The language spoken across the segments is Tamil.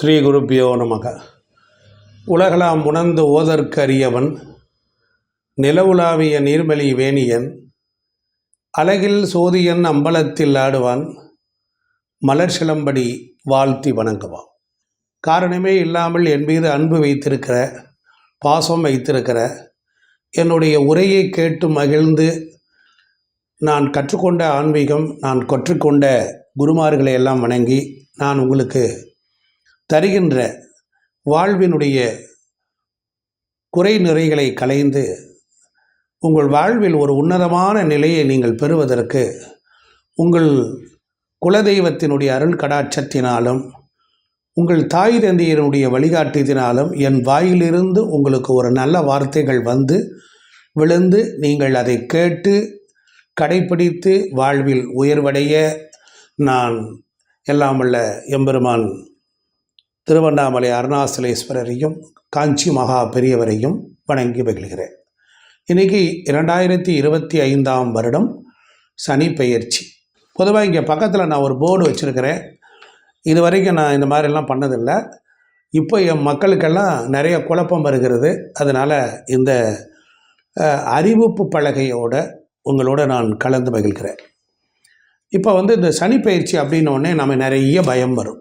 ஸ்ரீ குருப்பியோ நமக. உலகலாம் உணர்ந்து ஓதற்கரியவன் நிலவுலாவிய நீர்மலி வேணியன் அழகில் சோதியன் அம்பலத்தில் ஆடுவான் மலர் சிலம்படி வாழ்த்தி வணங்குவான். காரணமே இல்லாமல் என் மீது அன்பு வைத்திருக்கிற பாசம் வைத்திருக்கிற என்னுடைய உரையை கேட்டு மகிழ்ந்து நான் கற்றுக்கொண்ட ஆன்மீகம் நான் கற்றுக்கொண்ட குருமார்களை எல்லாம் வணங்கி நான் உங்களுக்கு தருகின்ற வாழ்வினுடைய குறை நிறைகளை களைந்து உங்கள் வாழ்வில் ஒரு உன்னதமான நிலையை நீங்கள் பெறுவதற்கு உங்கள் குலதெய்வத்தினுடைய அருள் கடாட்சத்தினாலும் உங்கள் தாய் தந்தையினுடைய வழிகாட்டியதினாலும் என் வாயிலிருந்து உங்களுக்கு ஒரு நல்ல வார்த்தைகள் வந்து விழுந்து நீங்கள் அதை கேட்டு கடைப்பிடித்து வாழ்வில் உயர்வடைய நான் எல்லாம் எம்பெருமான் திருவண்ணாமலை அருணாசலேஸ்வரரையும் காஞ்சி மகா பெரியவரையும் வணங்கி மகிழ்கிறேன். இன்றைக்கி இரண்டாயிரத்தி இருபத்தி ஐந்தாம் வருடம் சனி பெயர்ச்சி. பொதுவாக இங்கே பக்கத்தில் நான் ஒரு போர்டு வச்சுருக்கிறேன். இது வரைக்கும் நான் இந்த மாதிரிலாம் பண்ணதில்லை. இப்போ என் மக்களுக்கெல்லாம் நிறைய குழப்பம் வருகிறது. அதனால் இந்த அறிவிப்பு பலகையோட உங்களோட நான் கலந்து மகிழ்கிறேன். இப்போ வந்து இந்த சனி பயிற்சி அப்படின்னோடனே நம்ம நிறைய பயம் வரும்.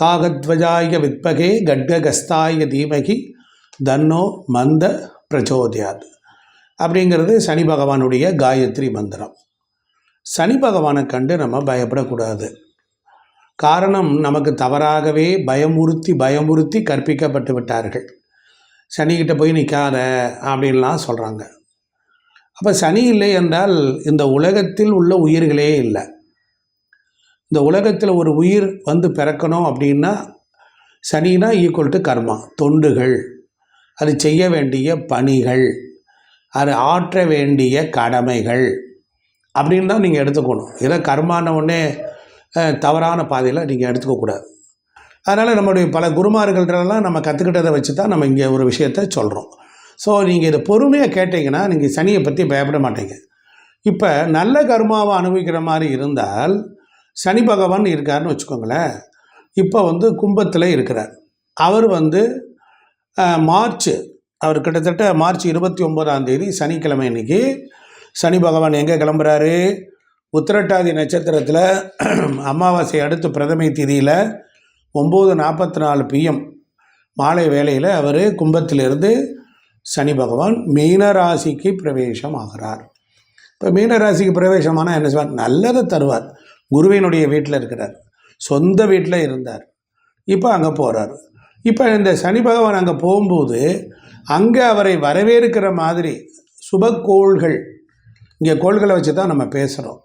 காகத்வஜாய வித்பகே கட்ககஸ்தாய தீமகி தன்னோ மந்த பிரச்சோதயாத். அப்படிங்கிறது சனி பகவானுடைய காயத்ரி மந்திரம். சனி பகவானை கண்டு நம்ம பயப்படக்கூடாது. காரணம் நமக்கு தவறாகவே பயமுறுத்தி பயமுறுத்தி கற்பிக்கப்பட்டு விட்டார்கள். சனிக்கிட்ட போய் நிற்காத அப்படின்லாம் சொல்கிறாங்க அப்போ சனி இல்லை என்றால் இந்த உலகத்தில் உள்ள உயிர்களே இல்லை. இந்த உலகத்தில் ஒரு உயிர் வந்து பிறக்கணும் அப்படின்னா சனினா ஈக்குவல் டு கர்மா தொண்டுகள். அது செய்ய வேண்டிய பணிகள். அது ஆற்ற வேண்டிய கடமைகள். அப்படின்னு தான் நீங்கள் எடுத்துக்கணும். இதை கர்மான உடனே தவறான பாதையில் நீங்கள் எடுத்துக்கக்கூடாது அதனால் நம்மளுடைய பல குருமார்கள்ட்டெல்லாம் நம்ம கற்றுக்கிட்டதை வச்சு தான் நம்ம இங்கே ஒரு விஷயத்த சொல்கிறோம் ஸோ நீங்கள் இதை பொறுமையாக கேட்டிங்கன்னா நீங்கள் சனியை பற்றி பயப்பட மாட்டீங்க. இப்போ நல்ல கர்மாவை அனுபவிக்கிற மாதிரி இருந்தால் சனி பகவான் இருக்காருன்னு வச்சுக்கோங்களேன். இப்போ வந்து கும்பத்தில் இருக்கிறார். அவர் வந்து மார்ச் அவர் கிட்டத்தட்ட மார்ச் இருபத்தி ஒம்பதாம் தேதி சனிக்கிழமை இன்னைக்கு. சனி பகவான் எங்கே கிளம்புறாரு? உத்திரட்டாதி நட்சத்திரத்தில் அமாவாசை அடுத்து பிரதமை திதியில் ஒம்பது நாற்பத்தி நாலு பிஎம் மாலை வேளையில் அவர் கும்பத்திலிருந்து சனி பகவான் மீனராசிக்கு பிரவேசம் ஆகிறார் இப்போ மீனராசிக்கு பிரவேசமானால் என்ன செய்வார் நல்லதை தருவார். குருவினுடைய வீட்டில் இருக்கிறார். சொந்த வீட்டில் இருந்தார். இப்போ அங்கே போகிறார் இப்போ இந்த சனி பகவான் அங்கே போகும்போது அங்கே அவரை வரவேற்கிற மாதிரி சுபக்கோள்கள் இங்கே கோள்களை வச்சு தான் நம்ம பேசுகிறோம்.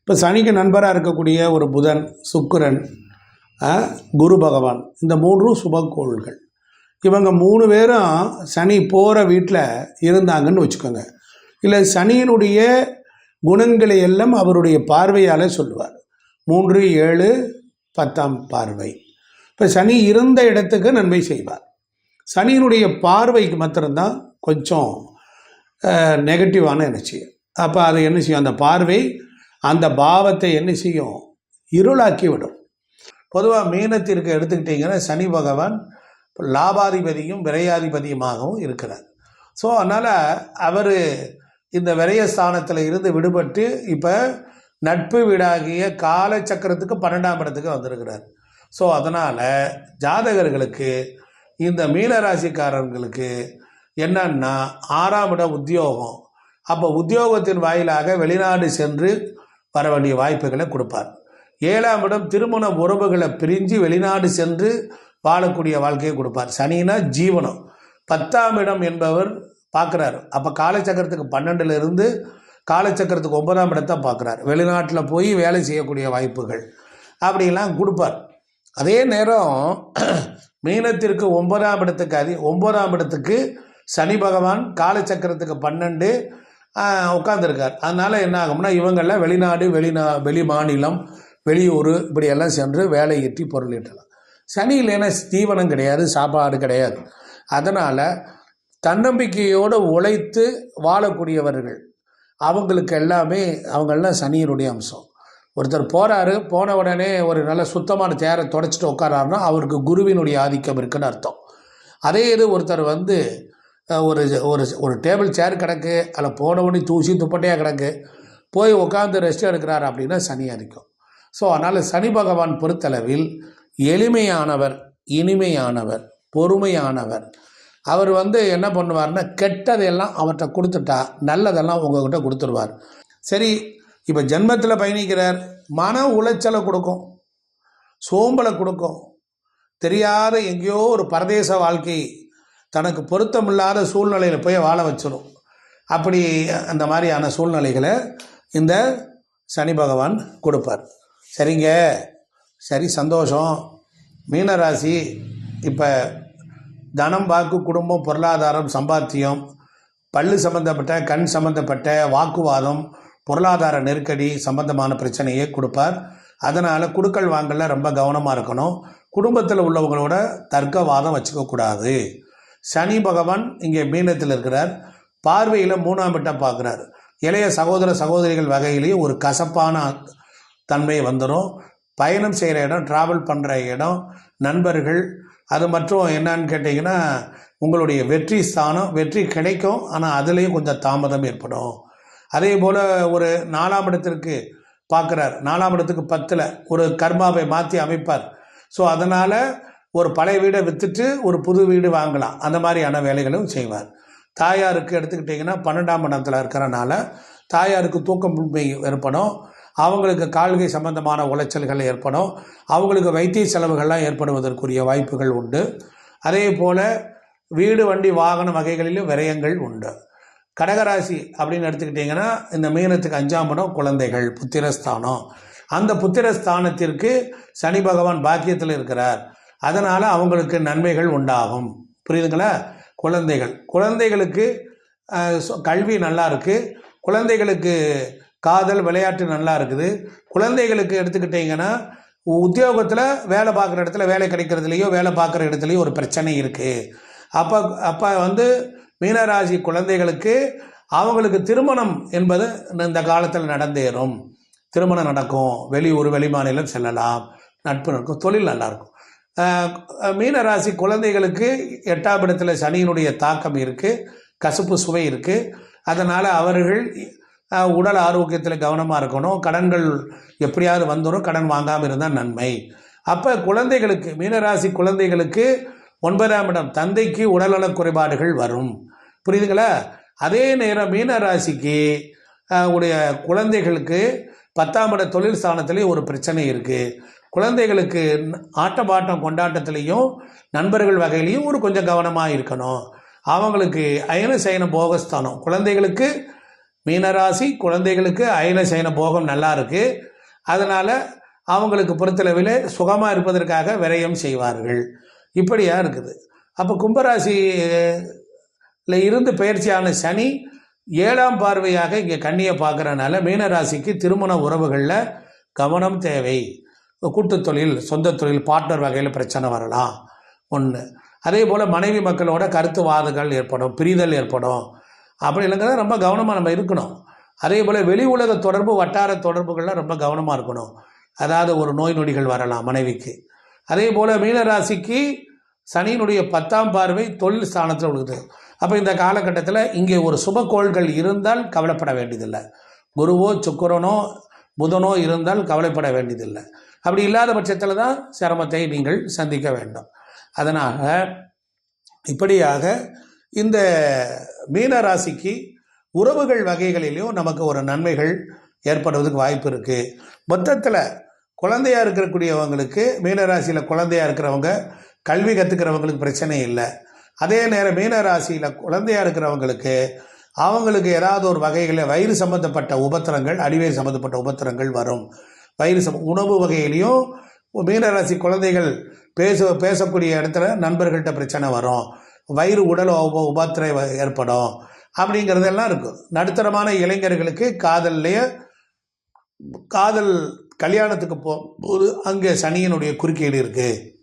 இப்போ சனிக்கு நண்பராக இருக்கக்கூடிய ஒரு புதன் சுக்கிரன் குரு பகவான் இந்த மூன்றும் சுபக்கோள்கள் இவங்க மூணு பேரும் சனி போகிற வீட்டில் இருந்தாங்கன்னு வச்சுக்கோங்க. இல்லை சனியினுடைய குணங்களை எல்லாம் அவருடைய பார்வையால் சொல்லுவார். மூன்று ஏழு பத்தாம் பார்வை. இப்போ சனி இருந்த இடத்துக்கு நன்மை செய்வார். சனியினுடைய பார்வைக்கு மாத்திரம்தான் கொஞ்சம் நெகட்டிவான எனர்ஜி. அப்போ அதை என்ன செய்யும்? அந்த பார்வை அந்த பாவத்தை என்ன செய்யும்? இருளாக்கி விடும் பொதுவாக மீனத்திற்கு எடுத்துக்கிட்டிங்கன்னா சனி பகவான் லாபாதிபதியும் விரையாதிபதியுமாகவும் இருக்கிறார். ஸோ அதனால் அவர் இந்த விரயஸ்தானத்தில் இருந்து விடுபட்டு இப்போ நட்பு வீடாகிய கால சக்கரத்துக்கு பன்னெண்டாம் இடத்துக்கு வந்திருக்கிறார். ஸோ அதனால் ஜாதகர்களுக்கு இந்த மீனராசிக்காரர்களுக்கு என்னன்னா ஆறாம் இடம் உத்தியோகம். அப்போ உத்தியோகத்தின் வாயிலாக வெளிநாடு சென்று வர வேண்டிய வாய்ப்புகளை கொடுப்பார். ஏழாம் இடம் திருமண உறவுகளை பிரிஞ்சு வெளிநாடு சென்று வாழக்கூடிய வாழ்க்கையை கொடுப்பார். சனினா ஜீவனம். பத்தாம் இடம் என்பவர் பார்க்குறாரு. அப்போ காலச்சக்கரத்துக்கு பன்னெண்டுலேருந்து காலச்சக்கரத்துக்கு ஒன்பதாம் இடத்தை பார்க்குறாரு. வெளிநாட்டில் போய் வேலை செய்யக்கூடிய வாய்ப்புகள் அப்படிலாம் கொடுப்பார். அதே நேரம் மீனத்திற்கு ஒன்பதாம் இடத்துக்கு அதி ஒன்பதாம் இடத்துக்கு சனி பகவான் காலச்சக்கரத்துக்கு பன்னெண்டு உட்காந்துருக்கார் அதனால் என்ன ஆகும்னா இவங்கெல்லாம் வெளிநாடு வெளிநா வெளி மாநிலம் வெளியூர் இப்படியெல்லாம் சென்று வேலை ஈட்டி பொருள் ஈட்டலாம். சனி இல்லைன்னா தீவனம் கிடையாது சாப்பாடு கிடையாது. அதனால் தன்னம்பிக்கையோடு உழைத்து வாழக்கூடியவர்கள். அவங்களுக்கு எல்லாமே அவங்கெல்லாம் சனியினுடைய அம்சம். ஒருத்தர் போகிறாரு போன உடனே ஒரு நல்ல சுத்தமான சேரை தொடச்சிட்டு உட்காராருன்னா அவருக்கு குருவினுடைய ஆதிக்கம் இருக்குன்னு அர்த்தம். அதே இது ஒருத்தர் வந்து ஒரு ஒரு ஒரு டேபிள் சேர் கிடக்கு அதில் போன தூசி துப்பட்டையாக கிடக்கு போய் உட்காந்து ரெஸ்ட் எடுக்கிறார் அப்படின்னா சனி ஆதிக்கம். ஸோ அதனால் சனி பகவான் பொறுத்தளவில் எளிமையானவர் இனிமையானவர் பொறுமையானவர் அவர் வந்து என்ன பண்ணுவார்னா கெட்டதையெல்லாம் அவர்கிட்ட கொடுத்துட்டா நல்லதெல்லாம் உங்ககிட்ட கொடுத்துருவார். சரி இப்போ ஜென்மத்தில் பயணிக்கிறார். மன உளைச்சலை கொடுக்கும். சோம்பலை கொடுக்கும். தெரியாத எங்கேயோ ஒரு பரதேச வாழ்க்கை தனக்கு பொருத்தமில்லாத சூழ்நிலையில் போய் வாழ வச்சிடும் அப்படி அந்த மாதிரியான சூழ்நிலைகளை இந்த சனி பகவான் கொடுப்பார். சரிங்க. சரி சந்தோஷம். மீனராசி இப்போ தனம் வாக்கு குடும்பம் பொருளாதாரம் சம்பாத்தியம் பல்லு சம்பந்தப்பட்ட கண் சம்பந்தப்பட்ட வாக்குவாதம் பொருளாதார நெருக்கடி சம்பந்தமான பிரச்சனையை கொடுப்பார். அதனால் குடுக்கல் வாங்கல ரொம்ப கவனமாக இருக்கணும். குடும்பத்தில் உள்ளவங்களோட தர்க்கவாதம் வச்சுக்கக்கூடாது சனி பகவான் இங்கே மீனத்தில் இருக்கிறார். பார்வையில் மூணாம் இட்டம் பார்க்குறார். இளைய சகோதர சகோதரிகள் வகையிலேயே ஒரு கசப்பான தன்மை வந்துடும் பயணம் செய்கிற இடம் ட்ராவல் பண்ணுற இடம் நண்பர்கள் அது மற்றும் என்னன்னு கேட்டிங்கன்னா உங்களுடைய வெற்றி ஸ்தானம் வெற்றி கிடைக்கும் ஆனால் அதுலேயும் கொஞ்சம் தாமதம் ஏற்படும். அதே போல் ஒரு நாலாம் இடத்திற்கு பார்க்குறார். நாலாம் இடத்துக்கு பத்தில் ஒரு கர்மாவை மாற்றி அமைப்பார். ஸோ அதனால் ஒரு பழைய வீடை விற்றுட்டு ஒரு புது வீடு வாங்கலாம். அந்த மாதிரியான வேலைகளும் செய்வார். தாயாருக்கு எடுத்துக்கிட்டிங்கன்னா பன்னெண்டாம் இடத்துல இருக்கிறனால தாயாருக்கு தூக்கம் ஏற்படும். அவங்களுக்கு கால்கை சம்பந்தமான உளைச்சல்கள் ஏற்படும். அவங்களுக்கு வைத்திய செலவுகள்லாம் ஏற்படுவதற்குரிய வாய்ப்புகள் உண்டு. அதே போல் வீடு வண்டி வாகன வகைகளிலும் விரயங்கள் உண்டு. கடகராசி அப்படின்னு எடுத்துக்கிட்டிங்கன்னா இந்த மீனத்துக்கு அஞ்சாம் இடம் குழந்தைகள் புத்திரஸ்தானம். அந்த புத்திரஸ்தானத்திற்கு சனி பகவான் பாக்கியத்தில் இருக்கிறார். அதனால் அவங்களுக்கு நன்மைகள் உண்டாகும். புரியுதுங்களா? குழந்தைகள். குழந்தைகளுக்கு கல்வி நல்லா இருக்குது குழந்தைகளுக்கு காதல் விளையாட்டு நல்லா இருக்குது. குழந்தைகளுக்கு எடுத்துக்கிட்டிங்கன்னா உத்தியோகத்தில் வேலை பார்க்குற இடத்துல வேலை கிடைக்கிறதுலையோ வேலை பார்க்குற இடத்துலையோ ஒரு பிரச்சனை இருக்குது அப்போ அப்போ வந்து மீனராசி குழந்தைகளுக்கு அவங்களுக்கு திருமணம் என்பது இந்த காலத்தில் நடந்தேறும். திருமணம் நடக்கும். வெளியூர் வெளிமாநிலம் செல்லலாம். நட்பு நடக்கும். தொழில் நல்லாயிருக்கும் மீனராசி குழந்தைகளுக்கு எட்டாம் இடத்துல சனியினுடைய தாக்கம் இருக்குது கசப்பு சுவை இருக்குது அதனால் அவர்கள் உடல் ஆரோக்கியத்தில் கவனமாக இருக்கணும். கடன்கள் எப்படியாவது வந்துடும் கடன் வாங்காமல் இருந்தால் நன்மை. அப்போ குழந்தைகளுக்கு மீனராசி குழந்தைகளுக்கு ஒன்பதாம் இடம் தந்தைக்கு உடல்நலக் குறைபாடுகள் வரும். புரியுதுங்களா? அதே நேரம் மீனராசிக்கு உடைய குழந்தைகளுக்கு பத்தாம் இட தொழில் ஸ்தானத்துலேயும் ஒரு பிரச்சனை இருக்குது குழந்தைகளுக்கு ஆட்டப்பாட்டம் கொண்டாட்டத்துலேயும் நண்பர்கள் வகையிலையும் ஒரு கொஞ்சம் கவனமாக இருக்கணும். அவங்களுக்கு அயன சயன போகஸ்தானம் குழந்தைகளுக்கு மீனராசி குழந்தைகளுக்கு அயன சயன போகம் நல்லா இருக்கு. அதனால் அவங்களுக்கு பொறுத்தளவில் சுகமாக இருப்பதற்காக விரயம் செய்வார்கள். இப்படியா இருக்குது. அப்போ கும்பராசியில் இருந்து பயிற்சியான சனி ஏழாம் பார்வையாக இங்கே கண்ணியை பார்க்குறனால மீனராசிக்கு திருமண உறவுகளில் கவனம் தேவை. கூட்டுத் தொழில் சொந்த தொழில் பார்ட்னர் வகையில் பிரச்சனை வரலாம். ஒன்று அதே போல் மனைவி மக்களோட கருத்து வாதங்கள் ஏற்படும் பிரிதல் ஏற்படும். அப்படி இல்லைங்கிறத ரொம்ப கவனமாக நம்ம இருக்கணும். அதே போல் வெளி உலக தொடர்பு வட்டார தொடர்புகள்லாம் ரொம்ப கவனமாக இருக்கணும். அதாவது ஒரு நோய் நொடிகள் வரலாம் மனைவிக்கு. அதே போல் மீனராசிக்கு சனியினுடைய பத்தாம் பார்வை தொழில் ஸ்தானத்தில் உள்ளது அப்போ இந்த காலகட்டத்தில் இங்கே ஒரு சுபக்கோள்கள் இருந்தால் கவலைப்பட வேண்டியதில்லை. குருவோ சுக்கரனோ புதனோ இருந்தால் கவலைப்பட வேண்டியதில்லை. அப்படி இல்லாத பட்சத்தில் தான் சிரமத்தை நீங்கள் சந்திக்க வேண்டும். அதனால் இப்படியாக இந்த மீன ராசிக்கு உறவுகள் வகைகளிலையும் நமக்கு ஒரு நன்மைகள் ஏற்படுவதற்கு வாய்ப்பு இருக்குது மொத்தத்தில் குழந்தையாக இருக்கக்கூடியவங்களுக்கு மீனராசியில் குழந்தையா இருக்கிறவங்க கல்வி கற்றுக்கிறவங்களுக்கு பிரச்சனை இல்லை. அதே நேரம் மீனராசியில் குழந்தையா இருக்கிறவங்களுக்கு அவங்களுக்கு ஏதாவது ஒரு வகைகளில் வயிறு சம்மந்தப்பட்ட உபத்திரங்கள் அடிவயிறு சம்மந்தப்பட்ட உபத்திரங்கள் வரும். வயிறு சம் உணவு வகையிலையும் மீனராசி குழந்தைகள் பேச பேசக்கூடிய இடத்துல நண்பர்கள்ட்ட பிரச்சனை வரும். வயிறு உடல் உப உபாத்திரை ஏற்படும் அப்படிங்கிறதெல்லாம் இருக்கும். நடுத்தரமான இளைஞர்களுக்கு காதல்லையே காதல் கல்யாணத்துக்கு போகும்போது அங்கே சனியினுடைய குறுக்கீடு இருக்குது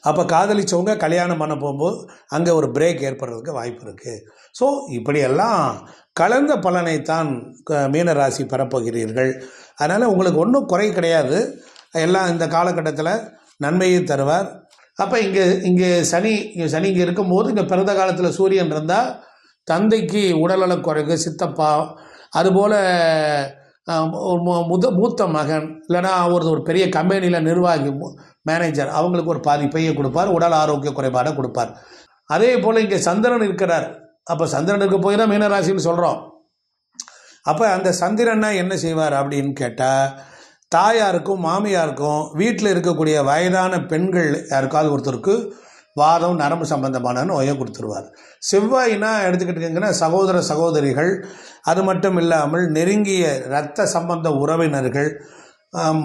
அப்போ காதலிச்சவங்க கல்யாணம் பண்ண போகும்போது அங்கே ஒரு பிரேக் ஏற்படுறதுக்கு வாய்ப்பு இருக்குது ஸோ இப்படியெல்லாம் கலந்த பலனைத்தான் க- மீனராசி பெறப்போகிறீர்கள். அதனால் உங்களுக்கு ஒன்றும் குறை கிடையாது. எல்லாம் இந்த காலகட்டத்தில் நன்மையை தருவார். அப்போ இங்கே இங்கே சனி இங்கே சனி இங்கே இருக்கும்போது இங்கே பிறந்த காலத்தில் சூரியன் இருந்தால் தந்தைக்கு உடல்நலக் குறைவு சித்தப்பா அதுபோல் முத மூத்த மகன் இல்லைன்னா ஒரு ஒரு பெரிய கம்பெனியில் நிர்வாகி மேனேஜர் அவங்களுக்கு ஒரு பாதிப்பையை கொடுப்பார் உடல் ஆரோக்கிய குறைபாடை கொடுப்பார். அதே போல் இங்கே சந்திரன் இருக்கிறார். அப்போ சந்திரனுக்கு போய் தான் மீனராசின்னு சொல்கிறோம் அப்போ அந்த சந்திரனை என்ன செய்வார் அப்படின்னு கேட்டால் தாயாருக்கும் மாமியாருக்கும் வீட்டில் இருக்கக்கூடிய வயதான பெண்கள் யாருக்காவது ஒருத்தருக்கு வாதம் நரம்பு சம்பந்தமான நோயை கொடுத்துருவார். செவ்வாயினா எடுத்துக்கிட்டிங்கன்னா சகோதர சகோதரிகள் அது மட்டும் இல்லாமல் நெருங்கிய இரத்த சம்பந்த உறவினர்கள்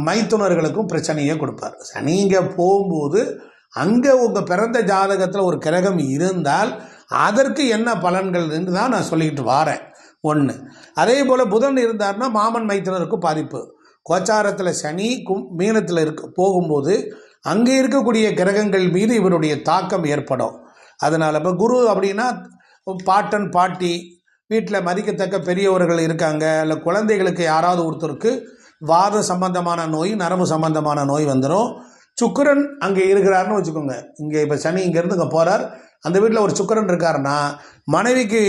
மைத்துனர்களுக்கும் பிரச்சனையை கொடுப்பார். சனி இங்கே போகும்போது அங்கே உங்கள் பிறந்த ஜாதகத்தில் ஒரு கிரகம் இருந்தால் அதற்கு என்ன பலன்கள் தான் நான் சொல்லிக்கிட்டு வாரேன். ஒன்று அதே போல் புதன் இருந்தார்னா மாமன் மைத்தினருக்கும் பாதிப்பு. கோச்சாரத்தில் சனி கும் மீனத்தில் இருக்க போகும்போது அங்கே இருக்கக்கூடிய கிரகங்கள் மீது இவருடைய தாக்கம் ஏற்படும். அதனால் இப்போ குரு அப்படின்னா பாட்டன் பாட்டி வீட்டில் மதிக்கத்தக்க பெரியவர்கள் இருக்காங்க இல்லை குழந்தைகளுக்கு யாராவது ஒருத்தருக்கு வாத சம்பந்தமான நோய் நரம்பு சம்பந்தமான நோய் வந்துடும் சுக்கரன் அங்கே இருக்கிறாருன்னு வச்சுக்கோங்க. இங்கே இப்போ சனி இங்கேருந்து இங்கே போகிறார் அந்த வீட்டில் ஒரு சுக்கிரன் இருக்காருன்னா மனைவிக்கு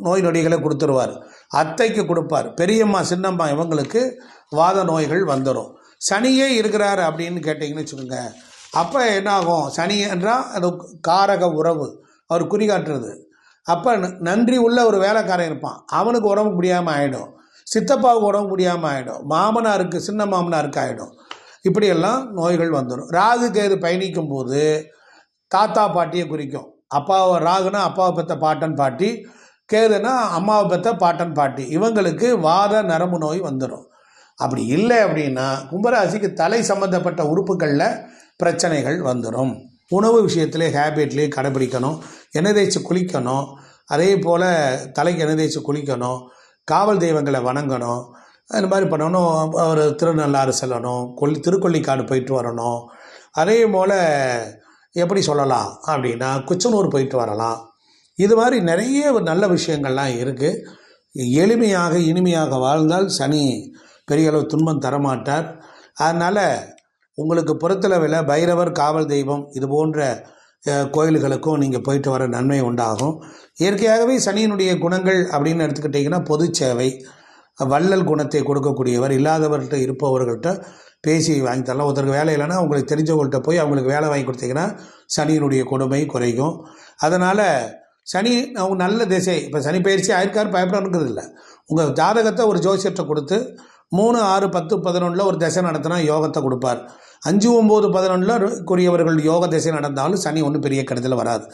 நோய் நொடிகளை கொடுத்துருவார். அத்தைக்கு கொடுப்பார். பெரியம்மா சின்னம்மா இவங்களுக்கு வாத நோய்கள் வந்துடும் சனியே இருக்கிறார் அப்படின்னு கேட்டிங்கன்னு வச்சுக்கோங்க. அப்போ என்ன ஆகும் சனி என்றால் அது காரக உறவு. அவர் குறிகாட்டுறது அப்போ ந- நன்றி உள்ள ஒரு வேலைக்காரன் இருப்பான். அவனுக்கு உடம்பு முடியாமல் ஆகிடும் சித்தப்பாவுக்கு உடம்பு முடியாமல் ஆகிடும் மாமனாருக்கு சின்ன மாமனாருக்கு ஆகிடும் இப்படியெல்லாம் நோய்கள் வந்துடும் ராகு கேது பயணிக்கும் போது தாத்தா பாட்டியை குறிக்கும். அப்பாவை ராகுனா அப்பாவை பெற்ற பாட்டன் பாட்டி கேதுனா அம்மாவை பெற்ற பாட்டன் பாட்டி. இவங்களுக்கு வாத நரம்பு நோய் வந்துடும் அப்படி இல்லை அப்படின்னா கும்பராசிக்கு தலை சம்பந்தப்பட்ட உறுப்புகளில் பிரச்சனைகள் வந்துடும் உணவு விஷயத்திலே ஹேபிட்லேயே கடைபிடிக்கணும். எண்ணெய் தேய்ச்சி குளிக்கணும். அதே போல் தலைக்கு எண்ணெய் தேய்ச்சி குளிக்கணும். காவல் தெய்வங்களை வணங்கணும். இந்த மாதிரி பண்ணணும். ஒரு திருநள்ளாறு செல்லணும். கொல்லி திருக்கொள்ளிக்காடு போயிட்டு வரணும். அதே போல் எப்படி சொல்லலாம் அப்படின்னா குச்சனூர் போயிட்டு வரலாம். இது மாதிரி நிறைய நல்ல விஷயங்கள்லாம் இருக்குது எளிமையாக இனிமையாக வாழ்ந்தால் சனி பெரிய அளவு துன்பம் தரமாட்டார். அதனால் உங்களுக்கு புறத்தளவில் பைரவர் காவல் தெய்வம் இது போன்ற கோயில்களுக்கும் நீங்கள் போயிட்டு வர நன்மை உண்டாகும். இயற்கையாகவே சனியினுடைய குணங்கள் அப்படின்னு எடுத்துக்கிட்டிங்கன்னா பொது சேவை வள்ளல் குணத்தை கொடுக்கக்கூடியவர் இல்லாதவர்கிட்ட இருப்பவர்கள்ட்ட பேசி வாங்கி தரலாம். ஒருத்தருக்கு வேலை இல்லைன்னா அவங்களுக்கு தெரிஞ்சவங்கள்ட்ட போய் அவங்களுக்கு வேலை வாங்கி கொடுத்தீங்கன்னா சனியினுடைய கொடுமை குறையும். அதனால் சனி அவங்க நல்ல திசை. இப்போ சனி பயிற்சி ஆயிருக்காரு பயப்படணுங்கிறது இல்லை. உங்கள் ஜாதகத்தை ஒரு ஜோசியத்தை கொடுத்து மூணு ஆறு பத்து பதினொன்றில் ஒரு திசை நடத்தினா யோகத்தை கொடுப்பார். அஞ்சு ஒம்பது பதினொன்றில் கூறியவர்கள் யோக திசை நடந்தாலும் சனி ஒன்றும் பெரிய கெடுதல் வராது.